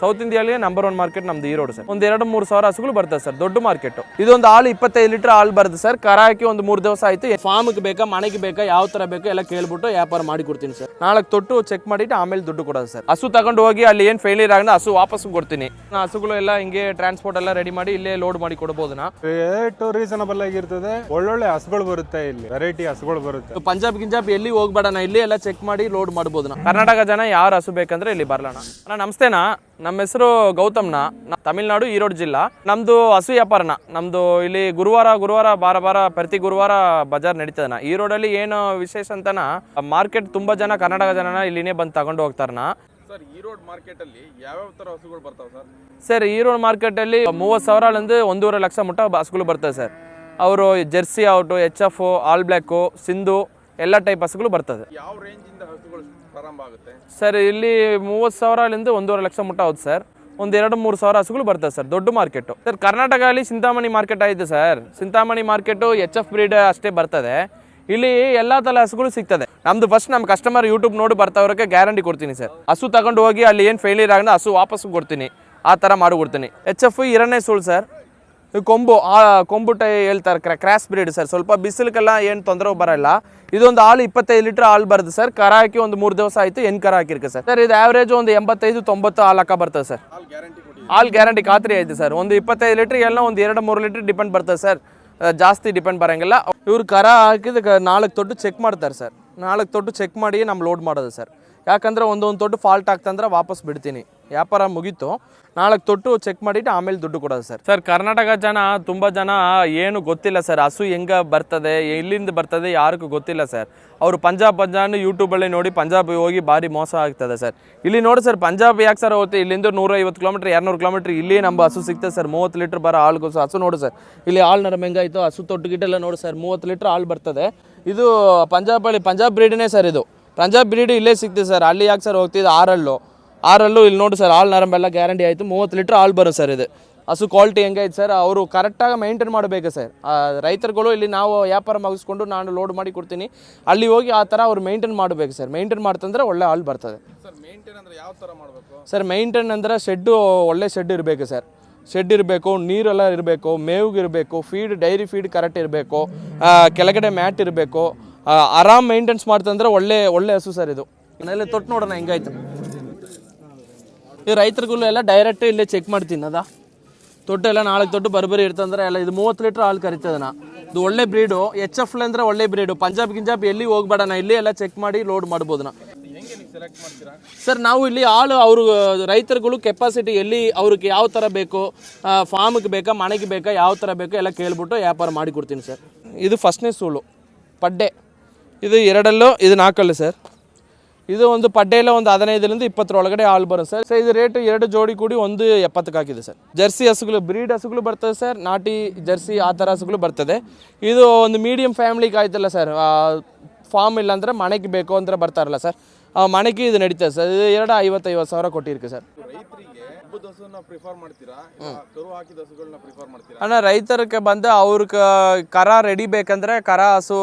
South ಇಂಡಿಯಾಲಿ number one market ನಮ್ದು Erode sir ಒಂದ್ ಎರಡು ಮೂರು ಸಾವಿರ ಹಸುಗಳು ಬರ್ತದೆ ಸರ್ ದೊಡ್ಡ ಮಾರ್ಕೆಟ್ ಇದೊಂದು ಹಾಲು ಇಪ್ಪತ್ತೈದು ಲೀಟರ್ ಹಾಲು ಬರುತ್ತೆ ಸರ್ ಕರ ಹಾಕಿ ಒಂದು ಮೂರು ದಿವಸ ಆಯ್ತು. ಫಾರ್ಮ್ಗೆ ಬೇಕಾ ಮನೆಗೆ ಬೇಕಾ ಯಾವ ತರ ಬೇಕಾ ಎಲ್ಲ ಕೇಳ್ಬಿಟ್ಟು ವ್ಯಾಪಾರ ಮಾಡಿ ಕೊಡ್ತೀನಿ ಸರ್ ನಾಲ್ಕು ತೊಟ್ಟು ಚೆಕ್ ಮಾಡಿಟ್ಟು ಆಮೇಲೆ ದುಡ್ಡು ಕೊಡೋದು ಸರ್ ಹಸು ತಗೊಂಡು ಹೋಗಿ ಅಲ್ಲಿ ಏನು ಫೇಲಿಯರ್ ಆಗಿದೆ ಹಸು ವಾಪಸ್ ಕೊಡ್ತೀನಿ. ನಾ ಹಸುಗಳು ಎಲ್ಲ ಹಿಂಗೆ ಟ್ರಾನ್ಸ್ಪೋರ್ಟ್ ಎಲ್ಲ ರೆಡಿ ಮಾಡಿ ಇಲ್ಲೇ ಲೋಡ್ ಮಾಡಿ ಕೊಡಬಹುದು ನಾ. ರೇಟ್ ರೀಸನಬಲ್ ಆಗಿರ್ತದೆ ಒಳ್ಳೊಳ್ಳೆ ಹಸುಗಳು ಬರುತ್ತೆ ಇಲ್ಲಿ. ವೆರೈಟಿ ಹಸುಗಳು ಬರುತ್ತೆ. ಪಂಜಾಬ್ ಗಿಂಜಾಬ್ ಎಲ್ಲಿ ಹೋಗ್ಬೇಡಣ ಇಲ್ಲಿ ಎಲ್ಲ ಚೆಕ್ ಮಾಡಿ ಲೋಡ್ ಮಾಡಬಹುದು ಕರ್ನಾಟಕ ಜನ ಯಾರು ಹಸು ಬೇಕಂದ್ರೆ ಇಲ್ಲಿ ಬರಲಣ್ಣ ಅಣ್ಣ ನಮಸ್ತೆನಾ? ನಮ್ಮ ಹೆಸರು ಗೌತಮ್ನ. ತಮಿಳ್ನಾಡು ಈರೋಡ್ ಜಿಲ್ಲಾ. ನಮ್ದು ಹಸು ವ್ಯಾಪಾರನ. ನಮ್ದು ಇಲ್ಲಿ ಗುರುವಾರ ಗುರುವಾರ ಬಾರ ಬಾರ ಪ್ರತಿ ಗುರುವಾರ ಬಜಾರ್ ನಡೀತದನ. ಈರೋಡಲ್ಲಿ ಏನು ವಿಶೇಷ ಅಂತನ ಮಾರ್ಕೆಟ್ ತುಂಬಾ ಜನ ಕರ್ನಾಟಕ ಜನನ ಇಲ್ಲಿನೇ ಬಂದು ತಗೊಂಡು ಹೋಗ್ತಾರನ. ಸರ್ ಈರೋಡ್ ಮಾರ್ಕೆಟ್ ಅಲ್ಲಿ ಯಾವ್ಯಾವ ತರ ಹಸುಗಳು ಬರ್ತಾವೆ ಸರ್? ಸರ್ ಈರೋಡ್ ಮಾರ್ಕೆಟಲ್ಲಿ ಮೂವತ್ತು ಸಾವಿರಲಿಂದ ಒಂದೂವರೆ ಲಕ್ಷ ಮುಟ್ಟ ಹಸುಗಳು ಬರ್ತದೆ ಸರ್. ಅವರು Jersey out H F all black Sindhu ಎಲ್ಲ ಟೈಪ್ ಹಸುಗಳು ಬರ್ತದೆ. ಯಾವ ರೇಂಜ್ ಇಂದ ಹಸುಗಳು ಪ್ರಾರಂಭ ಆಗುತ್ತೆ. ಸರ್ ಇಲ್ಲಿ ಮೂವತ್ತು ಸಾವಿರಲಿಂದ ಒಂದೂವರೆ ಲಕ್ಷ ಮುಟ್ಟ ಹೌದು ಸರ್ ಒಂದು ಎರಡು ಮೂರು ಸಾವಿರ ಹಸುಗಳು ಬರ್ತದೆ ಸರ್ ದೊಡ್ಡ ಮಾರ್ಕೆಟು ಸರ್ ಕರ್ನಾಟಕ ಅಲ್ಲಿ ಚಿಂತಾಮಣಿ ಮಾರ್ಕೆಟ್ ಐತೆ sir Chintamani market H F breed ಅಷ್ಟೇ ಬರ್ತದೆ. ಇಲ್ಲಿ ಎಲ್ಲ ಥರ ಹಸುಗಳು ಸಿಗ್ತದೆ. ನಮ್ದು ಫಸ್ಟ್ ನಮ್ಮ ಕಸ್ಟಮರ್ ಯೂಟ್ಯೂಬ್ ನೋಡಿ ಬರ್ತಾವ್ರಕ್ಕೆ ಗ್ಯಾರಂಟಿ ಕೊಡ್ತೀನಿ ಸರ್ ಹಸು ತಗೊಂಡು ಹೋಗಿ ಅಲ್ಲಿ ಏನು ಫೇಲಿಯರ್ ಆಗಿದೆ, ಹಸು ವಾಪಸ್ ಕೊಡ್ತೀನಿ. ಆ ಥರ ಮಾಡಿಕೊಡ್ತೀನಿ ಎಚ್ ಎಫ್ ಎರಡನೇ ಸುಳ್ಳು ಸರ್ ಕೊಂಬು ಆ ಕೊಂಬು ಟೈ ಹೇಳ್ತಾರೆ ಕ್ರಾ ಕ್ರಾಸ್ ಬ್ರೀಡ್ ಸರ್ ಸ್ವಲ್ಪ ಬಿಸಿಲಿಗೆಲ್ಲ ಏನು ತೊಂದರೆ ಬರಲ್ಲ ಇದೊಂದು ಹಾಲು ಇಪ್ಪತ್ತೈದು ಲೀಟ್ರ್ ಹಾಲು ಬರುತ್ತೆ ಸರ್ ಕರ ಹಾಕಿ ಒಂದು ಮೂರು ದಿವಸ ಆಯಿತು ಎನ್ ಕರ ಹಾಕಿರ್ಕೆ ಸರ್ ಸರ್ ಇದು ಆವ್ರೇಜ್ ಒಂದು ಎಂಬತ್ತೈದು ತೊಂಬತ್ತು ಹಾಲು ಹಾಕ ಬರ್ತದೆ ಸರ್ ಹಾಲ್ ಗ್ಯಾರಂಟಿ ಕೊಡಿ ಹಾಲು ಗ್ಯಾರಂಟಿ ಖಾತ್ರಿ ಐತೆ ಸರ್ ಒಂದು ಇಪ್ಪತ್ತೈದು ಲೀಟ್ರ್ ಎಲ್ಲ ಒಂದು ಎರಡು ಮೂರು ಲೀಟ್ರ್ ಡಿಪೆಂಡ್ ಬರ್ತದೆ ಸರ್ ಆ, ಜಾಸ್ತಿ ಡಿಪೆಂಡ್ ಬರೋಂಗಿಲ್ಲ ಇವ್ರು ಕರ ಹಾಕಿದ ಕ- ನಾಲ್ಕು ತೊಟ್ಟು ಚೆಕ್ ಮಾಡ್ತಾರೆ ಸರ್ ನಾಲ್ಕು ತೊಟ್ಟು ಚೆಕ್ ಮಾಡಿ ನಮ್ಮ ಲೋಡ್ ಮಾಡೋದು ಸರ್ ಯಾಕಂದ್ರೆ ಒಂದೊಂದು ತೊಟ್ಟು ಫಾಲ್ಟ್ ಆಗ್ತಂದ್ರೆ ವಾಪಸ್ ಬಿಡ್ತೀನಿ. ವ್ಯಾಪಾರ ಮುಗೀತು. ನಾಲ್ಕು ತೊಟ್ಟು ಚೆಕ್ ಮಾಡಿಟ್ಟು ಆಮೇಲೆ ದುಡ್ಡು ಕೊಡೋದು ಸರ್. ಸರ್, ಕರ್ನಾಟಕ ಜನ, ತುಂಬ ಜನ ಏನು ಗೊತ್ತಿಲ್ಲ ಸರ್. ಹಸು ಹೆಂಗೆ ಬರ್ತದೆ, ಎಲ್ಲಿಂದ ಬರ್ತದೆ ಯಾರಿಗೂ ಗೊತ್ತಿಲ್ಲ ಸರ್. ಅವರು ಪಂಜಾಬ್ ಪಂಜಾಬ್ ಯೂಟ್ಯೂಬಲ್ಲಿ ನೋಡಿ ಪಂಜಾಬ್ ಹೋಗಿ ಭಾರಿ ಮೋಸ ಆಗ್ತದೆ ಸರ್. ಇಲ್ಲಿ ನೋಡಿ ಸರ್, ಪಂಜಾಬ್ ಯಾಕೆ ಸರ್ ಹೋಗುತ್ತೆ? ಇಲ್ಲಿಂದ ನೂರೈವತ್ತು ಕಿಲೋಮೀಟ್ರ್ ಎರಡುನೂರು ಕಿಲೋಮೀಟ್ರ್ ಇಲ್ಲಿ ನಮ್ಮ ಹಸು ಸಿಗ್ತದೆ ಸರ್. ಮೂವತ್ತು ಲೀಟ್ರ್ ಬರೋ ಹಾಲು ಹಸು ನೋಡಿ ಸರ್. ಇಲ್ಲಿ ಹಾಲು ನರಮ್ ಹೆಂಗಾಯಿತು ಹಸು ತೊಟ್ಟು ಗಿಟ್ಟೆಲ್ಲ ನೋಡಿ ಸರ್, ಮೂವತ್ತು ಲೀಟ್ರ್ ಹಾಲು ಬರ್ತದೆ. ಇದು ಪಂಜಾಬಲ್ಲಿ ಪಂಜಾಬ್ ಬ್ರೀಡ್ನೇ ಸರ್ ಇದು. ಪಂಜಾಬ್ ಬ್ರೀಡ್ ಇಲ್ಲೇ ಸಿಗ್ತದೆ ಸರ್. ಅಲ್ಲಿ ಯಾಕೆ ಸರ್ ಹೋಗ್ತಿದ್ದು ಆರಲ್ಲು. ಆರಲ್ಲು ಇಲ್ಲಿ ನೋಡಿ ಸರ್ ಹಾಲು ನರಂಬೆಲ್ಲ ಗ್ಯಾರಂಟಿ ಆಯಿತು. ಮೂವತ್ತು ಲೀಟ್ರ್ ಹಾಲು ಬರುತ್ತೆ ಸರ್ ಇದು. ಹಸು ಕ್ವಾಲಿಟಿ ಹೆಂಗೈತೆ ಸರ್? ಅವರು ಕರೆಕ್ಟಾಗಿ ಮೈಂಟೈನ್ ಮಾಡಬೇಕು ಸರ್. ರೈತರುಗಳು ಇಲ್ಲಿ ನಾವು ವ್ಯಾಪಾರ ಮುಗಿಸ್ಕೊಂಡು ನಾನು ಲೋಡ್ ಮಾಡಿ ಕೊಡ್ತೀನಿ. ಅಲ್ಲಿ ಹೋಗಿ ಆ ಥರ ಅವ್ರು ಮೈಂಟೈನ್ ಮಾಡಬೇಕು ಸರ್. ಮೈಂಟೈನ್ ಮಾಡ್ತಂದ್ರೆ ಒಳ್ಳೆ ಹಾಲು ಬರ್ತದೆ. ಸರ್ ಮೇಂಟೈನ್ ಅಂದ್ರೆ ಯಾವ ಥರ ಮಾಡಬೇಕು? ಸರ್ ಮೈಂಟೈನ್ ಅಂದರೆ ಶೆಡ್ಡು ಒಳ್ಳೆ ಶೆಡ್ ಇರಬೇಕು ಸರ್. ಶೆಡ್ ಇರಬೇಕು ನೀರೆಲ್ಲ ಇರಬೇಕು ಮೇವಿಗೆ ಇರಬೇಕು ಫೀಡ್ ಡೈರಿ ಫೀಡ್ ಕರೆಕ್ಟ್ ಇರಬೇಕು ಕೆಳಗಡೆ ಮ್ಯಾಟ್ ಇರಬೇಕು ಆರಾಮ್ ಮೇಂಟೆನ್ಸ್ ಮಾಡ್ತಂದ್ರೆ ಒಳ್ಳೆ ಒಳ್ಳೆ ಹಸು ಸರ್ ಇದು. ಮನೇಲಿ ತೊಟ್ಟು ನೋಡೋಣ, ಹೆಂಗಾಯ್ತು? ಈ ರೈತರಿಗೂ ಎಲ್ಲ ಡೈರೆಕ್ಟ್ ಇಲ್ಲೇ ಚೆಕ್ ಮಾಡ್ತೀನಿ, ಅದ? ತೊಟ್ಟು ಎಲ್ಲ ನಾಲ್ಕು ತೊಟ್ಟು ಬರ್ಬರಿ ಇರ್ತಂದ್ರೆ ಎಲ್ಲ ಇದು ಮೂವತ್ತು ಲೀಟ್ರ್ ಹಾಲು ಕರಿತದನ ಇದು ಒಳ್ಳೆ ಬ್ರೀಡು ಎಚ್ ಎಫ್ ಅಂದ್ರೆ ಒಳ್ಳೆ ಬ್ರೀಡು ಪಂಜಾಬ್, ಗಿಂಜಾಬ್ ಎಲ್ಲಿ ಹೋಗ್ಬೇಡಣ ಇಲ್ಲಿ ಎಲ್ಲ ಚೆಕ್ ಮಾಡಿ ಲೋಡ್ ಮಾಡ್ಬೋದು ನಾ. ಹೆಂಗೆ ನೀವು ಸೆಲೆಕ್ಟ್ ಮಾಡ್ತೀರಾ ಸರ್ ನಾವು ಇಲ್ಲಿ ಹಾಲು ಅವರು, ರೈತರುಗಳು ಕೆಪಾಸಿಟಿ ಎಲ್ಲಿ ಅವ್ರಿಗೆ ಯಾವ ಥರ ಬೇಕು ಫಾರ್ಮ್ಗೆ ಬೇಕಾ, ಮನೆಗೆ ಬೇಕಾ, ಯಾವ ಥರ ಬೇಕೋ ಎಲ್ಲ ಕೇಳ್ಬಿಟ್ಟು ವ್ಯಾಪಾರ ಮಾಡಿ ಕೊಡ್ತೀನಿ ಸರ್ ಇದು ಫಸ್ಟ್ನೇ ಸೂಳು. ಪಡ್ಡೆ. ಇದು ಎರಡಲ್ಲೂ, ಇದು ನಾಲ್ಕಲ್ಲು ಸರ್. ಇದು ಒಂದು ಪಡ್ಡೆಲ್ಲ ಒಂದು ಹದಿನೈದರಿಂದ ಇಪ್ಪತ್ತರೊಳಗಡೆ ಹಾಲು ಬರುತ್ತೆ ಸರ್. ಸರ್, ಇದು ರೇಟು ಎರಡು ಜೋಡಿ ಕೂಡಿ ಒಂದು ಎಪ್ಪತ್ತಕ್ಕೆ ಹಾಕಿದೆ ಸರ್. ಜರ್ಸಿ ಹಸುಗಳು, ಬ್ರೀಡ್ ಹಸುಗಳು ಬರ್ತದೆ ಸರ್. ನಾಟಿ ಜರ್ಸಿ ಆ ಥರ ಹಸುಗಳು ಬರ್ತದೆ. ಇದು ಒಂದು ಮೀಡಿಯಂ ಫ್ಯಾಮ್ಲಿಗೆ ಆಯ್ತಲ್ಲ ಸರ್. ಫಾರ್ಮ್ ಇಲ್ಲ ಅಂದರೆ ಮನೆಗೆ ಬೇಕು ಅಂದ್ರೆ ಬರ್ತಾರಲ್ಲ ಸರ್. ಮನೆಗೆ ಇದು ನಡೀತದೆ ಸರ್. ಇದು ಎರಡು ಐವತ್ತೈವತ್ತು ಸಾವಿರ ಕೊಟ್ಟಿರ್ಕೆ ಸರ್. ಹಬ್ಬದ ಹಸುನ ಪ್ರಿಫರ್ ಮಾಡ್ತೀರಾ? ಇಲ್ಲ ಕರು ಹಾಕಿದ ಹಸುಗಳನ್ನ ಪ್ರಿಫರ್ ಮಾಡ್ತೀರಾ? ಅಣ್ಣ ರೈತರಿಗೆ ಬಂದು ಅವ್ರ ಕರ ರೆಡಿ ಬೇಕಂದ್ರೆ ಕರ ಹಸು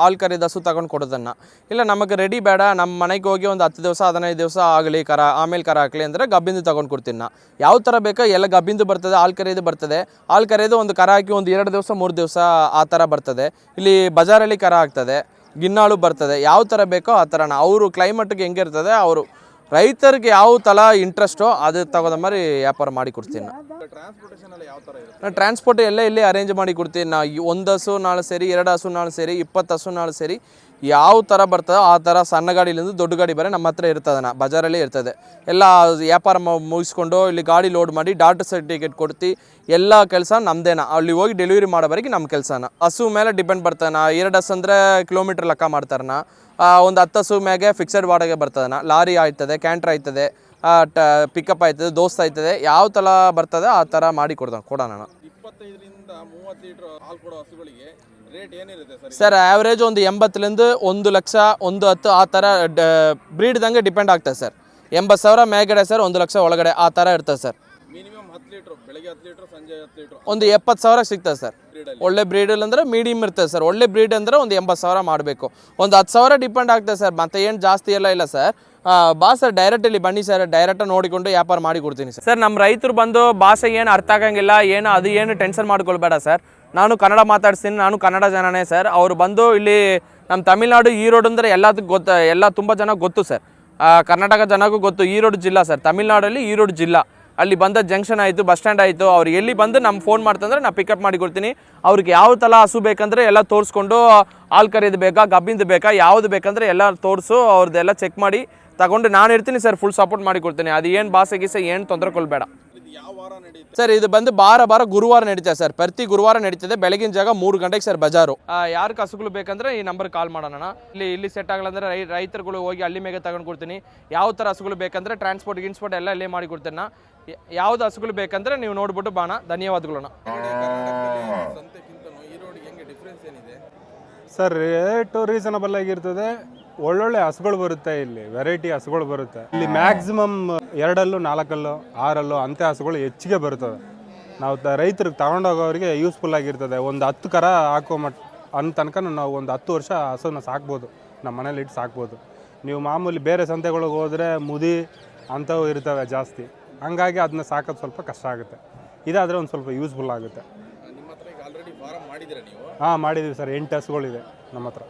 ಹಾಲು ಕರಿದ ಹಸು ತಗೊಂಡು ಕೊಡೋದನ್ನ. ಇಲ್ಲ ನಮಗೆ ರೆಡಿ ಬೇಡ ನಮ್ಮ ಮನೆಗೆ ಹೋಗಿ ಒಂದು ಹತ್ತು ದಿವಸ ಹದಿನೈದು ದಿವಸ ಆಗಲಿ ಕರ ಆಮೇಲೆ ಕರ ಹಾಕ್ಲಿ ಅಂದರೆ ಗಬ್ಬಿಂದು ತಗೊಂಡು ಕೊಡ್ತೀನಿ ನಾ. ಯಾವ ಥರ ಬೇಕೋ ಎಲ್ಲ ಗಬ್ಬಿಂದು ಬರ್ತದೆ ಹಾಲು ಕರೆಯೋದು ಬರ್ತದೆ. ಹಾಲು ಕರೆಯೋದು ಒಂದು ಕರ ಹಾಕಿ ಒಂದು ಎರಡು ದಿವಸ ಮೂರು ದಿವಸ ಆ ಥರ ಬರ್ತದೆ. ಇಲ್ಲಿ ಬಜಾರಲ್ಲಿ ಕರ ಆಗ್ತದೆ ಗಿನ್ನಾಳು ಬರ್ತದೆ. ಯಾವ ಥರ ಬೇಕೋ ಆ ಥರನ ಅವರು ಕ್ಲೈಮೇಟ್ಗೆ ಹೆಂಗಿರ್ತದೆ ಅವರು ರೈತರಿಗೆ ಯಾವ ತಲ ಇಂಟ್ರೆಸ್ಟೋ ಅದು ತಗೋದ ಮಾರಿ ವ್ಯಾಪಾರ ಮಾಡಿ ಕೊಡ್ತೀನಿ. ನಾನು ಟ್ರಾನ್ಸ್ಪೋರ್ಟ್ ಎಲ್ಲ ಇಲ್ಲಿ ಅರೇಂಜ್ ಮಾಡಿ ಕೊಡ್ತೀನಿ. ನಾ ಒಂದು ಹಸು ನಾಳೆ ಸೇರಿ, ಎರಡು ಹಸು ನಾಳೆ ಸೇರಿ, ಇಪ್ಪತ್ತು ಹಸು ನಾಳೆ ಸೇರಿ ಯಾವ ಥರ ಬರ್ತದೋ ಆ ಥರ ಸಣ್ಣ ಗಾಡಿಲಿಂದ ದೊಡ್ಡ ಗಾಡಿ ಬರೀ ನಮ್ಮ ಹತ್ರ ಇರ್ತದನ ಬಜಾರಲ್ಲೇ ಇರ್ತದೆ. ಎಲ್ಲ ವ್ಯಾಪಾರ ಮುಗಿಸ್ಕೊಂಡು ಇಲ್ಲಿ ಗಾಡಿ ಲೋಡ್ ಮಾಡಿ ಡಾಕ್ಟರ್ ಸರ್ಟಿಫಿಕೇಟ್ ಕೊಡ್ತಿ, ಎಲ್ಲ ಕೆಲಸ ನಮ್ಮದೇನ ಅಲ್ಲಿ ಹೋಗಿ ಡೆಲಿವರಿ ಮಾಡೋವರೆಗೆ ನಮ್ಮ ಕೆಲಸನ. ಹಸು ಮೇಲೆ ಡಿಪೆಂಡ್ ಬರ್ತದನ ಎರಡು ಹಸು ಅಂದರೆ ಕಿಲೋಮೀಟ್ರ್ ಲೆಕ್ಕ ಮಾಡ್ತಾರನ ಒಂದು ಹತ್ತು ಹಸು ಮ್ಯಾಗೆ ಫಿಕ್ಸೆಡ್ ವಾಡಗೆ ಬರ್ತದನ ಲಾರಿ ಆಯ್ತದೆ ಕ್ಯಾಂಟ್ರ್ ಆಯ್ತದೆ ಟ ಪಿಕಪ್ ಆಯ್ತದೆ, ದೋಸ್ತ್ ಆಯ್ತದೆ, ಯಾವ ಥರ ಬರ್ತದೆ ಆ ಥರ ಮಾಡಿ ಕೊಡ್ತಾನೆ ಕೊಡೋಣ ಇಪ್ಪತ್ತೈದರಿಂದ ಮೂವತ್ತು ಲೀಟರ್ ಹಾಲು ಕೊಡೋ ಹಸುಗಳಿಗೆ ರೇಟ್ ಏನಿರುತ್ತೆ ಸರ್? ಸರ್ ಆವ್ರೇಜ್ ಒಂದು ಎಂಬತ್ತರಿಂದ ಒಂದು ಲಕ್ಷ ಒಂದು ಹತ್ತು ಆ ಥರ ಬ್ರೀಡ್ದಂಗೆ ಡಿಪೆಂಡ್ ಆಗ್ತದೆ ಸರ್. ಎಂಬತ್ತು ಸಾವಿರ ಮೇಲ್ಗಡೆ ಸರ್ ಒಂದು ಲಕ್ಷ ಒಳಗಡೆ ಆ ಥರ ಇರ್ತದೆ ಸರ್. ಮಿನಿಮಮ್ ಹತ್ತು ಲೀಟರ್ ಬೆಳಗ್ಗೆ ಹತ್ತು ಲೀಟರ್ ಸಂಜೆ ಹತ್ತು ಲೀಟರ್. ಒಂದು ಎಪ್ಪತ್ತು ಸಾವಿರ ಸಿಗ್ತದೆ ಸರ್. ಒಳ್ಳೆ ಬ್ರೀಡ್ ಅಂದ್ರೆ ಮೀಡಿಯಮ್ ಇರ್ತದೆ ಸರ್. ಒಳ್ಳೆ ಬ್ರೀಡ್ ಅಂದರೆ ಒಂದು ಎಂಬತ್ತು ಸಾವಿರ ಮಾಡಬೇಕು. ಒಂದು ಹತ್ತು ಸಾವಿರ ಡಿಪೆಂಡ್ ಆಗ್ತದೆ ಸರ್. ಮತ್ತೆ ಏನು ಜಾಸ್ತಿ ಎಲ್ಲ ಇಲ್ಲ ಸರ್. ಬಾ ಸರ್ ಡೈರೆಕ್ಟ್ ಇಲ್ಲಿ ಬನ್ನಿ ಸರ್ ಡೈರೆಕ್ಟ್ ನೋಡಿಕೊಂಡು ವ್ಯಾಪಾರ ಮಾಡಿ ಕೊಡ್ತೀನಿ ಸರ್ ಸರ್ ನಮ್ಮ ರೈತರು ಬಂದು ಭಾಷೆ ಏನು ಅರ್ಥ ಆಗಂಗಿಲ್ಲ, ಏನು ಅದು ಏನು ಟೆನ್ಷನ್ ಮಾಡ್ಕೊಳ್ಬೇಡ ಸರ್ ನಾನು ಕನ್ನಡ ಮಾತಾಡ್ತೀನಿ ನಾನು ಕನ್ನಡ ಜನನೇ ಸರ್ ಅವರು ಬಂದು ಇಲ್ಲಿ ನಮ್ಮ ತಮಿಳ್ನಾಡು, ಈರೋಡು ಅಂದರೆ ಎಲ್ಲದಕ್ಕೂ ಗೊತ್ತ, ಎಲ್ಲ ತುಂಬ ಜನ ಗೊತ್ತು ಸರ್ ಕರ್ನಾಟಕ ಜನಗೂ ಗೊತ್ತು, ಈರೋಡು ಜಿಲ್ಲಾ ಸರ್ ತಮಿಳ್ನಾಡಲ್ಲಿ ಈರೋಡು ಜಿಲ್ಲಾ. ಅಲ್ಲಿ ಬಂದ ಜಂಕ್ಷನ್ ಆಯಿತು, ಬಸ್ ಸ್ಟ್ಯಾಂಡ್ ಆಯಿತು, ಅವ್ರು ಎಲ್ಲಿ ಬಂದು ನಮ್ಮ ಫೋನ್ ಮಾಡ್ತಂದ್ರೆ ನಾನು ಪಿಕಪ್ ಮಾಡಿ ಕೊಡ್ತೀನಿ. ಅವ್ರಿಗೆ ಯಾವ ಥರ ಹಸು ಬೇಕಂದ್ರೆ ಎಲ್ಲ ತೋರಿಸ್ಕೊಂಡು, ಹಾಲು ಕರೆಯೋದು ಬೇಕಾ, ಗಬ್ಬಿಂದು ಬೇಕಾ, ಯಾವುದು ಬೇಕಂದ್ರೆ ಎಲ್ಲ ತೋರಿಸು ಅವ್ರದ್ದೆಲ್ಲ ಚೆಕ್ ಮಾಡಿ, ತಗೊಂಡು ನಾನು ಇರ್ತೀನಿ ಸರ್ ಫುಲ್ ಸಪೋರ್ಟ್ ಮಾಡಿ ಕೊಡ್ತೀನಿ. ಅದು ಏನು ಭಾಷೆ ಗೀಸೆ, ಏನು ತೊಂದರೆ ಕೊಡಬೇಡ ಸರ್, ಇದು ಬಂದು ಬಾರ ಬಾರ ಗುರುವಾರ ನಡೀತದೆ ಸರ್. ಪ್ರತಿ ಗುರುವಾರ ನಡೀತದೆ, ಬೆಳಗಿನ ಜಾಗ ಮೂರು ಗಂಟೆಗೆ ಸರ್ ಬಜಾರು. ಯಾರು ಕಸುಗಳು ಬೇಕಂದ್ರೆ ಈ ನಂಬರ್ ಕಾಲ್ ಮಾಡೋಣ ಇಲ್ಲಿ ಇಲ್ಲಿ ಸೆಟ್ ಆಗಲ್ಲ ಅಂದ್ರೆ ರೈ, ರೈತರುಗಳು ಹೋಗಿ ಅಲ್ಲಿ ಮೇಲೆ ತಗೊಂಡು ಕೊಡ್ತೀನಿ. ಯಾವ ಥರ ಹಸುಗಳು ಬೇಕಂದ್ರೆ ಟ್ರಾನ್ಸ್ಪೋರ್ಟ್ ಗಿನ್ಸ್ಪೋರ್ಟ್ ಎಲ್ಲ ಇಲ್ಲೇ ಮಾಡಿ ಕೊಡ್ತೀನಿ ಯಾವ್ದು ಹಸುಗಳು ಬೇಕಂದ್ರೆ ನೀವು ನೋಡ್ಬಿಟ್ಟು ಬಾಣ. ಧನ್ಯವಾದಗಳು ಸರ್ ರೇಟು ರೀಸನಬಲ್ ಆಗಿರ್ತದೆ. ಒಳ್ಳೊಳ್ಳೆ ಹಸುಗಳು ಬರುತ್ತೆ ಇಲ್ಲಿ. ವೆರೈಟಿ ಹಸುಗಳು ಬರುತ್ತೆ. ಇಲ್ಲಿ ಮ್ಯಾಕ್ಸಿಮಮ್ ಎರಡಲ್ಲೂ ನಾಲ್ಕಲ್ಲೂ ಆರಲ್ಲೂ ಅಂಥ ಹಸುಗಳು ಹೆಚ್ಚಿಗೆ ಬರುತ್ತದೆ ನಾವು ತ ರೈತರಿಗೆ ತಗೊಂಡೋಗೋರಿಗೆ ಯೂಸ್ಫುಲ್ ಆಗಿರ್ತದೆ. ಒಂದು ಹತ್ತು ಕರ ಹಾಕೋ ಮಟ್ ಅನ್ನ ತನಕ ನಾವು ಒಂದು ಹತ್ತು ವರ್ಷ ಹಸುನ ಸಾಕ್ಬೋದು. ನಮ್ಮ ಮನೇಲಿ ಇಟ್ಟು ಸಾಕ್ಬೋದು. ನೀವು ಮಾಮೂಲಿ ಬೇರೆ ಸಂತೆಗಳಿಗೆ ಹೋದರೆ ಮುದಿ ಅಂಥವು ಇರ್ತವೆ ಜಾಸ್ತಿ. ಹಂಗಾಗಿ ಅದನ್ನ ಸಾಕೋದು ಸ್ವಲ್ಪ ಕಷ್ಟ ಆಗುತ್ತೆ. ಇದಾದರೆ ಒಂದು ಸ್ವಲ್ಪ ಯೂಸ್ಫುಲ್ ಆಗುತ್ತೆ. ಹಾಂ ಮಾಡಿದ್ದೀವಿ ಸರ್. ಎಂಟು ಹಸುಗಳಿದೆ ನಮ್ಮ ಹತ್ರ.